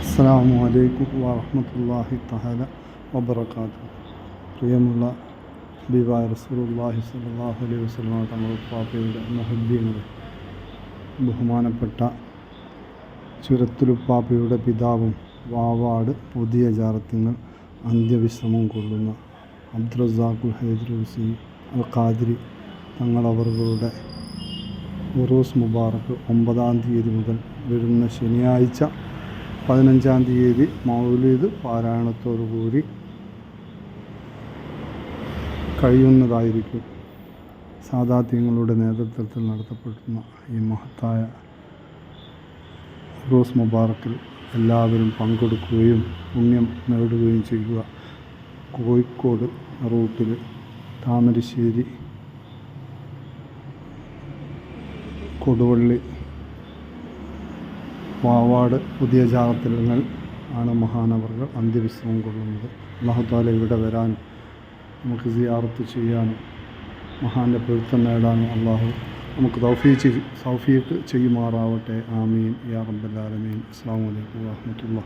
അസ്സാം വലൈക്കും വാഹമത്തല്ലാഹി തഹല വബർക്കാത്തു പ്രിയമുള്ള ബിബായ് റസൂലുള്ളാഹി സ്വല്ലല്ലാഹു അലൈഹി വസ്ലാം തങ്ങളുടെ പാപ്പയുടെ മഹദ്ദീങ്ങളെ ബഹുമാനപ്പെട്ട ചുരത്തുലുപ്പാപ്പയുടെ പിതാവും വാവാട് പുതിയ ജാറത്തിങ്ങൾ അന്ത്യവിശ്രമം കൊള്ളുന്ന അബ്ദുറസാഖുൽ ഹൈദ്രൂസി അൽ ഖാദിരി തങ്ങളവറുകളുടെ ഉറൂസ് മുബാറക്ക് ഒമ്പതാം തീയതി മുതൽ വരുന്ന ശനിയാഴ്ച പതിനഞ്ചാം തീയതി മൗലീദ് പാരായണത്തോടുകൂടി കഴിയുന്നതായിരിക്കും. സാദാത്യങ്ങളുടെ നേതൃത്വത്തിൽ നടത്തപ്പെടുന്ന ഈ മഹത്തായ റോസ് മുബാറക്കിൽ എല്ലാവരും പങ്കെടുക്കുകയും പുണ്യം നേടുകയും ചെയ്യുക. കോഴിക്കോട് റൂട്ടിൽ താമരശ്ശേരി കൊടുവള്ളി വാവാട് പുതിയ ജാതത്തിലങ്ങൾ ആണ് മഹാനവറുകൾ അന്ത്യവിശ്രമം കൊള്ളുന്നത്. അള്ളാഹുത്താല ഇവിടെ വരാൻ നമുക്ക് സിയാറത്ത് ചെയ്യാനും മഹാന്റെ പൊരുത്തം നേടാനും അള്ളാഹു നമുക്ക് തൗഫീച്ച് സൗഫീക്ക് ചെയ്യുമാറാവട്ടെ. ആമീൻ. യാ ആലമീൻ. അസ്സാം വലൈക്കും വാഹമത്തുള്ള